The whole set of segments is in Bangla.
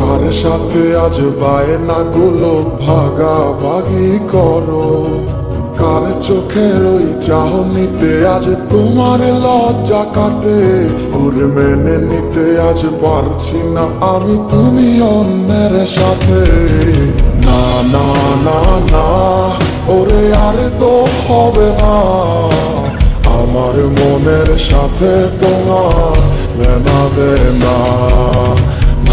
কার সাথে আজ বায়নাগুলো ভাগাভাগি করো? কার চোখের ওই চাহনিতে আজ তোমার লজ্জা কাটে? ওরে মেনে নিতে আজ পারছি না আমি তুমি অন্যের সাথে। না না না না, ওরে আর তো হবে না। আমার মনের সাথে তোমার না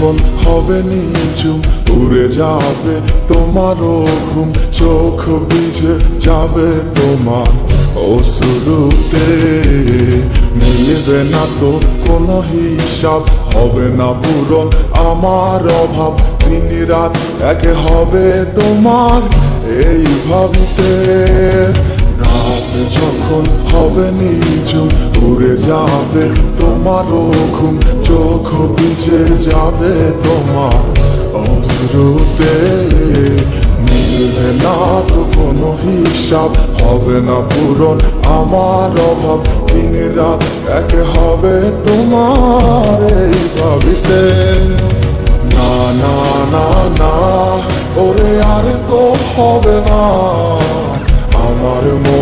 যখন হবে নিঝুম, উড়ে যাবে তোমারও ঘুম, চোখ বিঝে যাবে তোমার অসুরুতে মিলবে না তো কোনো হিসাব, হবে না পূরণ আমার অভাব। দিন রাত একে হবে তোমার, এই ভাবিতে। যখন হবে নিঝুম, উড়ে যাবে তোমারও ঘুম, চোখ ভিজে যাবে তোমার অশ্রুতে। মিলবে না তো কোনো হিসাব, হবে না পূরণ আমার অভাব। দিন রাত এক হবে তোমার এই ভাবিতে। না না না না, ওরে, আর তো হবে না। আমার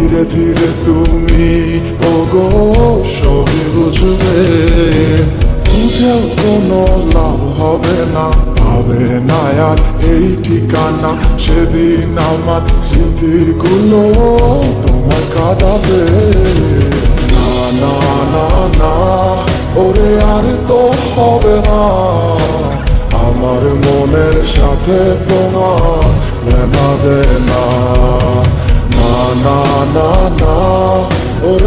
ধীরে ধীরে তুমি ওগো, সবই বুঝবে। বুঝেও কোনো লাভ হবে না হবে না আর এই ঠিকানা সেদিন আমার স্মৃতিগুলো তোমার কাঁদাবে। না না না না, ওরে আর তো হবে না। আমার মনের সাথে তোমার না।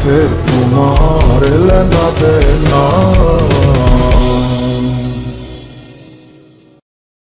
pe, tumare le na pe.